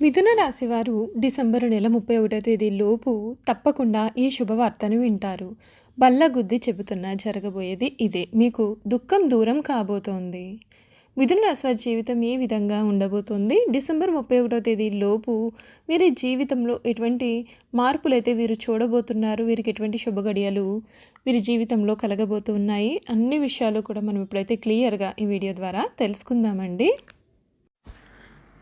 మిథున రాశి వారు డిసెంబరు నెల ముప్పై ఒకటో తేదీ లోపు తప్పకుండా ఈ శుభవార్తను వింటారు. బల్లగుద్ది చెబుతున్న జరగబోయేది ఇదే. మీకు దుఃఖం దూరం కాబోతోంది. మిథున రాశి వారి జీవితం ఏ విధంగా ఉండబోతోంది? డిసెంబర్ ముప్పై ఒకటో తేదీ లోపు వీరి జీవితంలో ఎటువంటి మార్పులైతే వీరు చూడబోతున్నారు? వీరికి ఎటువంటి శుభగడియలు వీరి జీవితంలో కలగబోతున్నాయి? అన్ని విషయాలు కూడా మనం ఇప్పుడైతే క్లియర్గా ఈ వీడియో ద్వారా తెలుసుకుందామండి.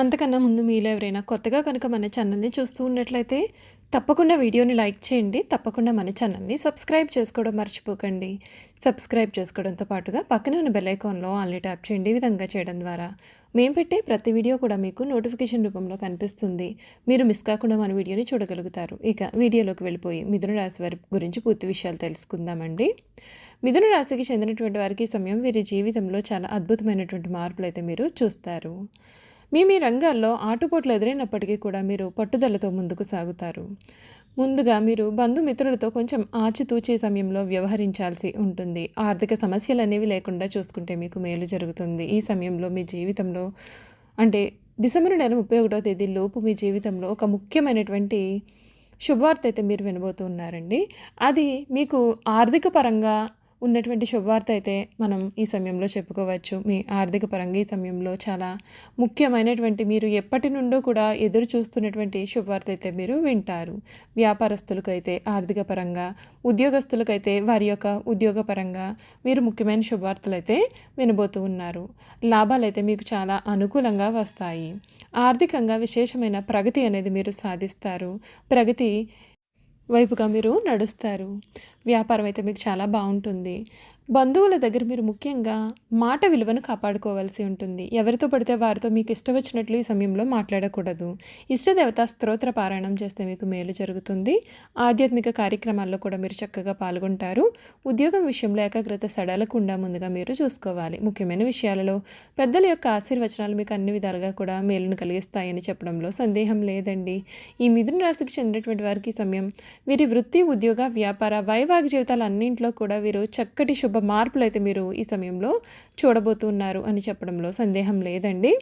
అంతకన్నా ముందు మీలో ఎవరైనా కొత్తగా కనుక మన ఛానల్ని చూస్తూ ఉన్నట్లయితే తప్పకుండా వీడియోని లైక్ చేయండి. తప్పకుండా మన ఛానల్ని సబ్స్క్రైబ్ చేసుకోవడం మర్చిపోకండి. సబ్స్క్రైబ్ చేసుకోవడంతో పాటుగా పక్కన ఉన్న బెల్ ఐకాన్లో ఆన్లీ ట్యాప్ చేయండి. ఈ విధంగా చేయడం ద్వారా మేము పెట్టే ప్రతి వీడియో కూడా మీకు నోటిఫికేషన్ రూపంలో కనిపిస్తుంది. మీరు మిస్ కాకుండా మన వీడియోని చూడగలుగుతారు. ఇక వీడియోలోకి వెళ్ళిపోయి మిథున రాశి వారి గురించి పూర్తి విషయాలు తెలుసుకుందామండి. మిథున రాశికి చెందినటువంటి వారికి సమయం వీరి జీవితంలో చాలా అద్భుతమైనటువంటి మార్పులు అయితే మీరు చూస్తారు. మీ మీ రంగాల్లో ఆటుపోట్లు ఎదురైనప్పటికీ కూడా మీరు పట్టుదలతో ముందుకు సాగుతారు. ముందుగా మీరు బంధుమిత్రులతో కొంచెం ఆచితూచే సమయంలో వ్యవహరించాల్సి ఉంటుంది. ఆర్థిక సమస్యలు అనేవి లేకుండా చూసుకుంటే మీకు మేలు జరుగుతుంది. ఈ సమయంలో మీ జీవితంలో అంటే డిసెంబర్ నెల ముప్పై ఒకటో తేదీ లోపు మీ జీవితంలో ఒక ముఖ్యమైనటువంటి శుభవార్త అయితే మీరు వినబోతున్నారండి అది మీకు ఆర్థిక పరంగా ఉన్నటువంటి శుభవార్త అయితే మనం ఈ సమయంలో చెప్పుకోవచ్చు. మీ ఆర్థిక పరంగా ఈ సమయంలో చాలా ముఖ్యమైనటువంటి మీరు ఎప్పటి నుండో కూడా ఎదురు చూస్తున్నటువంటి శుభవార్త అయితే మీరు వింటారు. వ్యాపారస్తులకైతే ఆర్థిక పరంగా ఉద్యోగస్తులకైతే వారి యొక్క ఉద్యోగపరంగా మీరు ముఖ్యమైన శుభవార్తలు అయితే వినబోతూ ఉన్నారు. లాభాలు అయితే మీకు చాలా అనుకూలంగా వస్తాయి. ఆర్థికంగా విశేషమైన ప్రగతి అనేది మీరు సాధిస్తారు. ప్రగతి వైపుగా మీరు నడుస్తారు. వ్యాపారం అయితే మీకు చాలా బాగుంటుంది. బంధువుల దగ్గర మీరు ముఖ్యంగా మాట విలువను కాపాడుకోవాల్సి ఉంటుంది. ఎవరితో పడితే వారితో మీకు ఇష్టం వచ్చినట్లు ఈ సమయంలో మాట్లాడకూడదు. ఇష్టదేవత స్తోత్ర పారాయణం చేస్తే మీకు మేలు జరుగుతుంది. ఆధ్యాత్మిక కార్యక్రమాల్లో కూడా మీరు చక్కగా పాల్గొంటారు. ఉద్యోగం విషయంలో ఏకాగ్రత సడలకుండా ముందుగా మీరు చూసుకోవాలి. ముఖ్యమైన విషయాలలో పెద్దల యొక్క ఆశీర్వచనాలు మీకు అన్ని విధాలుగా కూడా మేలును కలిగిస్తాయని చెప్పడంలో సందేహం లేదండి. ఈ మిథున రాశికి చెందినటువంటి వారికి సమయం వీరి వృత్తి ఉద్యోగ వ్యాపార వైవాహిక జీవితాలు అన్నింటిలో కూడా వీరు చక్కటి శుభ మార్పులు అయితే మీరు ఈ సమయంలో చూడబోతున్నారు అని చెప్పడంలో సందేహం లేదండి.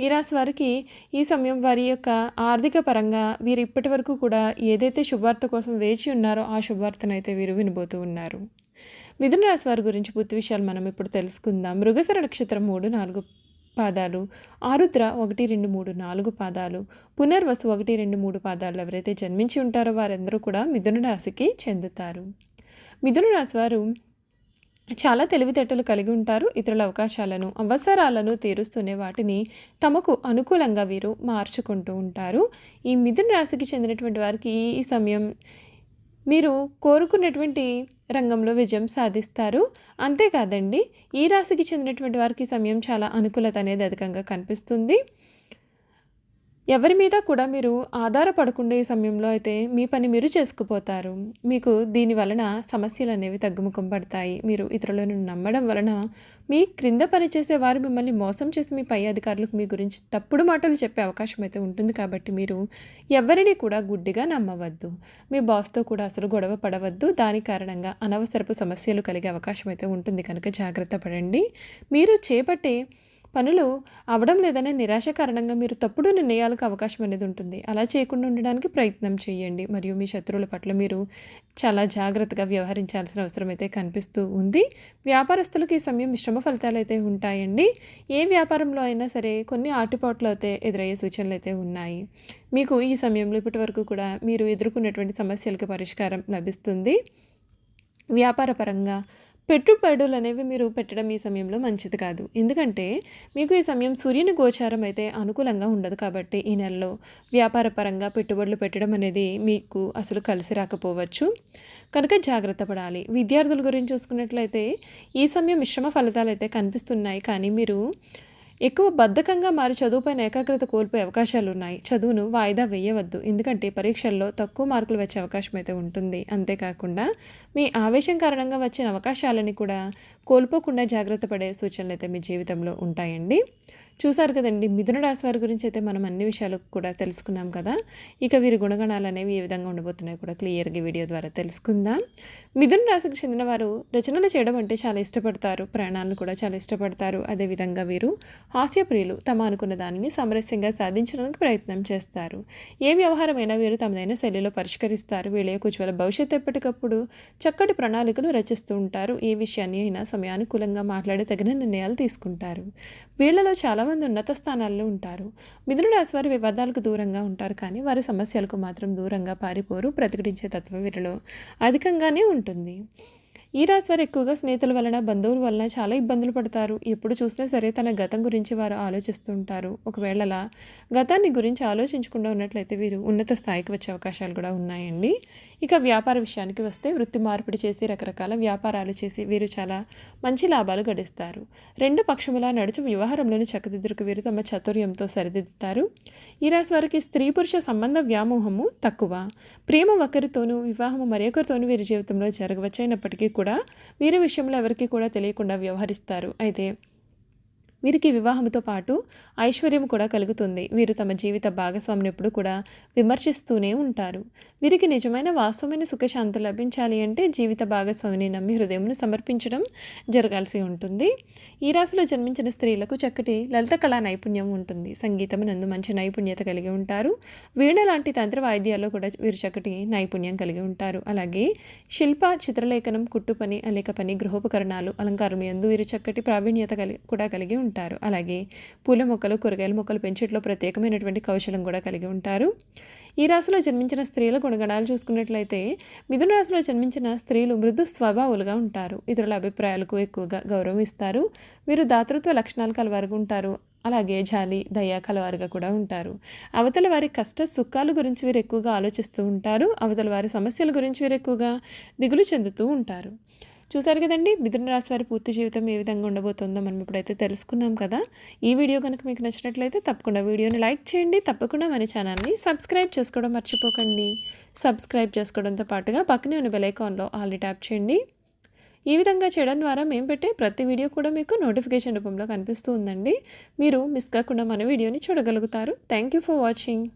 ఈ రాశి వారికి ఈ సమయం వారి యొక్క ఆర్థిక పరంగా వీరు ఇప్పటి వరకు కూడా ఏదైతే శుభార్త కోసం వేచి ఉన్నారో ఆ శుభార్తను అయితే వీరు వినబోతూ ఉన్నారు. మిథున రాశి వారి గురించి పూర్తి విషయాలు మనం ఇప్పుడు తెలుసుకుందాం. మృగసర నక్షత్రం మూడు నాలుగు పాదాలు ఆరుద్ర ఒకటి రెండు మూడు నాలుగు పాదాలు పునర్వసు ఒకటి రెండు మూడు పాదాలు ఎవరైతే జన్మించి ఉంటారో వారందరూ కూడా మిథున రాశికి చెందుతారు. మిథున రాశి వారు చాలా తెలివితేటలు కలిగి ఉంటారు. ఇతరుల అవకాశాలను అవసరాలను తీరుస్తూనే వాటిని తమకు అనుకూలంగా వీరు మార్చుకుంటూ ఉంటారు. ఈ మిథున రాశికి చెందినటువంటి వారికి ఈ సమయం మీరు కోరుకున్నటువంటి రంగంలో విజయం సాధిస్తారు. అంతేకాదండి ఈ రాశికి చెందినటువంటి వారికి సమయం చాలా అనుకూలత అనేది అధికంగా కనిపిస్తుంది. ఎవరి మీద కూడా మీరు ఆధారపడకుండా ఈ సమయంలో అయితే మీ పని మీరు చేసుకుపోతారు. మీకు దీని వలన సమస్యలు అనేవి తగ్గుముఖం పడతాయి. మీరు ఇతరులను నమ్మడం వలన మీ క్రింద పనిచేసే వారు మిమ్మల్ని మోసం చేసి మీ పై అధికారులకు మీ గురించి తప్పుడు మాటలు చెప్పే అవకాశం అయితే ఉంటుంది కాబట్టి మీరు ఎవరిని కూడా గుడ్డిగా నమ్మవద్దు. మీ బాస్తో కూడా అసలు గొడవ పడవద్దు. దాని కారణంగా అనవసరపు సమస్యలు కలిగే అవకాశం అయితే ఉంటుంది. కనుక జాగ్రత్త పడండి. మీరు చేపట్టే పనులు అవడం లేదనే నిరాశ కారణంగా మీరు తప్పుడు నిర్ణయాలకు అవకాశం అనేది ఉంటుంది. అలా చేయకుండా ఉండడానికి ప్రయత్నం చేయండి. మరియు మీ శత్రువుల పట్ల మీరు చాలా జాగ్రత్తగా వ్యవహరించాల్సిన అవసరం అయితే కనిపిస్తూ ఉంది. వ్యాపారస్తులకు ఈ సమయం మిశ్రమ ఫలితాలు అయితే ఉంటాయండి. ఏ వ్యాపారంలో అయినా సరే కొన్ని ఆటుపాట్లు అయితే ఎదురయ్యే సూచనలు అయితే ఉన్నాయి. మీకు ఈ సమయంలో ఇప్పటి వరకు కూడా మీరు ఎదుర్కొన్నటువంటి సమస్యలకు పరిష్కారం లభిస్తుంది. వ్యాపారపరంగా పెట్టుబడులు అనేవి మీరు పెట్టడం ఈ సమయంలో మంచిది కాదు. ఎందుకంటే మీకు ఈ సమయం సూర్యుని గోచారం అయితే అనుకూలంగా ఉండదు కాబట్టి ఈ నెలలో వ్యాపార పరంగా పెట్టుబడులు పెట్టడం అనేది మీకు అసలు కలిసి రాకపోవచ్చు. కనుక జాగ్రత్త పడాలి. విద్యార్థుల గురించి చూసుకున్నట్లయితే ఈ సమయం మిశ్రమ ఫలితాలు అయితే కనిపిస్తున్నాయి. కానీ మీరు ఎక్కువ బద్ధకంగా మారి చదువుపైన ఏకాగ్రత కోల్పోయే అవకాశాలు ఉన్నాయి చదువును వాయిదా వేయవద్దు. ఎందుకంటే పరీక్షల్లో తక్కువ మార్కులు వచ్చే అవకాశం అయితే ఉంటుంది. అంతేకాకుండా మీ ఆవేశం కారణంగా వచ్చిన అవకాశాలని కూడా కోల్పోకుండా జాగ్రత్త పడే సూచనలు అయితే మీ జీవితంలో ఉంటాయండి. చూసారు కదండి మిథున రాశి వారి గురించి అయితే మనం అన్ని విషయాలు కూడా తెలుసుకున్నాం కదా. ఇక వీరి గుణగణాలు అనేవి ఏ విధంగా ఉండబోతున్నాయి కూడా క్లియర్గా వీడియో ద్వారా తెలుసుకుందాం. మిథున రాశికి చెందిన వారు రచనలు చేయడం అంటే చాలా ఇష్టపడతారు ప్రయాణాలను కూడా చాలా ఇష్టపడతారు. అదేవిధంగా వీరు హాస్యప్రియులు తమ అనుకున్న దానిని సామరస్యంగా సాధించడానికి ప్రయత్నం చేస్తారు. ఏ వ్యవహారమైనా వీరు తమదైన శైలిలో పరిష్కరిస్తారు. వీళ్ళ యొక్క ఉజ్వల భవిష్యత్తు ఎప్పటికప్పుడు చక్కటి ప్రణాళికలు రచిస్తూ ఉంటారు. ఏ విషయాన్ని అయినా సమయానుకూలంగా మాట్లాడే తగిన నిర్ణయాలు తీసుకుంటారు. వీళ్ళలో చాలామంది ఉన్నత స్థానాల్లో ఉంటారు. మిథున రాశి వారి వివాదాలకు దూరంగా ఉంటారు కానీ వారి సమస్యలకు మాత్రం దూరంగా పారిపోరు ప్రతిఘటించే తత్వం వీరిలో అధికంగానే ఉంటుంది. ఈ రాశి వారు ఎక్కువగా స్నేహితుల వలన బంధువుల వలన చాలా ఇబ్బందులు పడతారు. ఎప్పుడు చూసినా సరే తన గతం గురించి వారు ఆలోచిస్తూ ఉంటారు ఒకవేళ అలా గతాన్ని గురించి ఆలోచించకుండా ఉన్నట్లయితే వీరు ఉన్నత స్థాయికి వచ్చే అవకాశాలు కూడా ఉన్నాయండి. ఇక వ్యాపార విషయానికి వస్తే వృత్తి మార్పిడి చేసి రకరకాల వ్యాపారాలు చేసి వీరు చాలా మంచి లాభాలు గడిస్తారు. రెండు పక్షములా నడుచు వ్యవహారంలోని చక్కదిద్దుకు వీరు తమ చతుర్యంతో సరిదిద్దుతారు. ఈ రాశి వారికి స్త్రీ పురుష సంబంధ వ్యామోహము తక్కువ. ప్రేమ ఒకరితోనూ వివాహము మరొకరితోనూ వీరి జీవితంలో జరగవచ్చైనప్పటికీ కూడా వీరి విషయంలో ఎవరికి కూడా తెలియకుండా వ్యవహరిస్తారు. అయితే వీరికి వివాహంతో పాటు ఐశ్వర్యం కూడా కలుగుతుంది. వీరు తమ జీవిత భాగస్వామిని ఎప్పుడు కూడా విమర్శిస్తూనే ఉంటారు. వీరికి నిజమైన వాస్తవమైన సుఖశాంతి లభించాలి అంటే జీవిత భాగస్వామిని నమ్మి హృదయంను సమర్పించడం జరగాల్సి ఉంటుంది. ఈ రాశిలో జన్మించిన స్త్రీలకు చక్కటి లలిత కళా నైపుణ్యం ఉంటుంది. సంగీతం నందు మంచి నైపుణ్యత కలిగి ఉంటారు. వీణ లాంటి తంత్ర వాయిద్యాల్లో కూడా వీరు చక్కటి నైపుణ్యం కలిగి ఉంటారు. అలాగే శిల్ప చిత్రలేఖనం కుట్టు పని పని గృహోపకరణాలు అలంకారం ఎందు వీరు చక్కటి ప్రావీణ్యత కలిగి కూడా కలిగి ఉంటారు. అలాగే పూల మొక్కలు కూరగాయల మొక్కలు పెంచట్లో ప్రత్యేకమైనటువంటి కౌశలం కూడా కలిగి ఉంటారు. ఈ రాశిలో జన్మించిన స్త్రీల గుణగణాలు చూసుకున్నట్లయితే మిథున రాశిలో జన్మించిన స్త్రీలు మృదు స్వభావులుగా ఉంటారు. ఇతరుల అభిప్రాయాలకు ఎక్కువగా గౌరవం ఇస్తారు. వీరు దాతృత్వ లక్షణాలు కలవారుగా ఉంటారు. అలాగే జాలి దయ కలవారుగా కూడా ఉంటారు. అవతల వారి కష్ట సుఖాల గురించి వీరు ఎక్కువగా ఆలోచిస్తూ ఉంటారు. అవతల వారి సమస్యల గురించి వీరు ఎక్కువగా దిగులు చెందుతూ ఉంటారు. చూసారు కదండి? మిథున రాశి వారి పూర్తి జీవితం ఏ విధంగా ఉండబోతుందో మనం ఇప్పుడైతే తెలుసుకున్నాం కదా. ఈ వీడియో కనుక మీకు నచ్చినట్లయితే తప్పకుండా వీడియోని లైక్ చేయండి. తప్పకుండా మన ఛానల్ని సబ్స్క్రైబ్ చేసుకోవడం మర్చిపోకండి. సబ్స్క్రైబ్ చేసుకోవడంతో పాటుగా పక్కనే ఉన్న బెలైకాన్లో ఆల్రెడీ ట్యాప్ చేయండి. ఈ విధంగా చేయడం ద్వారా మేము పెట్టే ప్రతి వీడియో కూడా మీకు నోటిఫికేషన్ రూపంలో కనిపిస్తూ ఉందండి. మీరు మిస్ కాకుండా మన వీడియోని చూడగలుగుతారు. Thank you for watching.